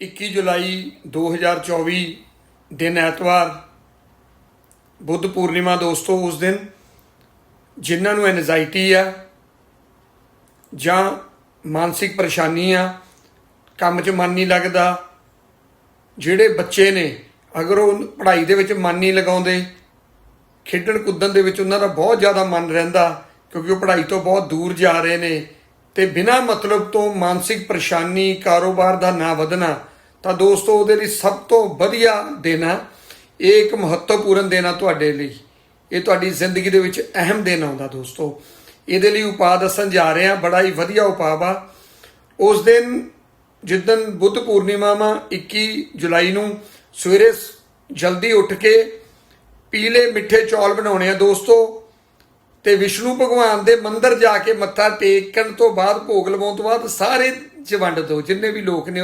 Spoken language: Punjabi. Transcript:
21 ਜੁਲਾਈ 2024 ਦਿਨ ਐਤਵਾਰ, ਬੁੱਧ ਪੂਰਨਿਮਾ ਦੋਸਤੋ ਉਸ ਦਿਨ, ਜਿਨ੍ਹਾਂ ਨੂੰ ਐਨਜ਼ਾਇਟੀ ਆ ਜਾਂ ਮਾਨਸਿਕ ਪਰੇਸ਼ਾਨੀ ਆ, ਕੰਮ 'ਚ ਮਨ ਨਹੀਂ ਲੱਗਦਾ, ਜਿਹੜੇ ਬੱਚੇ ਨੇ, ਅਗਰ ਉਹ ਪੜ੍ਹਾਈ ਦੇ ਵਿੱਚ ਮਨ ਨਹੀਂ ਲਗਾਉਂਦੇ, ਖੇਡਣ ਕੁੱਦਣ ਦੇ ਵਿੱਚ ਉਹਨਾਂ ਦਾ ਬਹੁਤ ਜ਼ਿਆਦਾ ਮਨ ਰਹਿੰਦਾ, ਕਿਉਂਕਿ ਉਹ ਪੜ੍ਹਾਈ ਤੋਂ ਬਹੁਤ ਦੂਰ ਜਾ ਰਹੇ ਨੇ, ਤੇ ਬਿਨਾਂ ਮਤਲਬ ਤੋਂ ਮਾਨਸਿਕ ਪਰੇਸ਼ਾਨੀ, ਕਾਰੋਬਾਰ ਦਾ ਨਾ ਵਧਣਾ ਤਾਂ ਦੋਸਤੋ, ਉਹਦੇ ਲਈ ਸਭ ਤੋਂ ਵਧੀਆ ਦਿਨ ਦੇਣਾ ਇਹ ਇੱਕ ਮਹੱਤਵਪੂਰਨ ਦਿਨ ਆ ਤੁਹਾਡੇ ਲਈ। ਇਹ ਤੁਹਾਡੀ ਜ਼ਿੰਦਗੀ ਦੇ ਵਿੱਚ ਅਹਿਮ ਦਿਨ ਆਉਂਦਾ ਦੋਸਤੋ। ਇਹਦੇ ਲਈ ਉਪਾਅ ਦੱਸਣ ਜਾ ਰਹੇ ਹਾਂ, ਬੜਾ ਹੀ ਵਧੀਆ ਉਪਾਅ ਆ। ਉਸ ਦਿਨ ਜਿੱਦਨ ਬੁੱਧ ਪੂਰਨਿਮਾ ਵਾ 21 ਜੁਲਾਈ ਨੂੰ ਸਵੇਰੇ ਜਲਦੀ ਉੱਠ ਕੇ ਪੀਲੇ ਮਿੱਠੇ ਚੌਲ ਬਣਾਉਣੇ ਆ ਦੋਸਤੋ, ਤੇ ਵਿਸ਼ਨੂੰ ਭਗਵਾਨ ਦੇ ਮੰਦਿਰ ਜਾ ਕੇ ਮੱਥਾ ਟੇਕਣ ਤੋਂ ਬਾਅਦ ਭੋਗ ਲਵਾਉਣ ਤੋਂ ਬਾਅਦ ਸਾਰੇ ਚ ਵੰਡ ਦਿਓ ਜਿੰਨੇ ਵੀ ਲੋਕ ਨੇ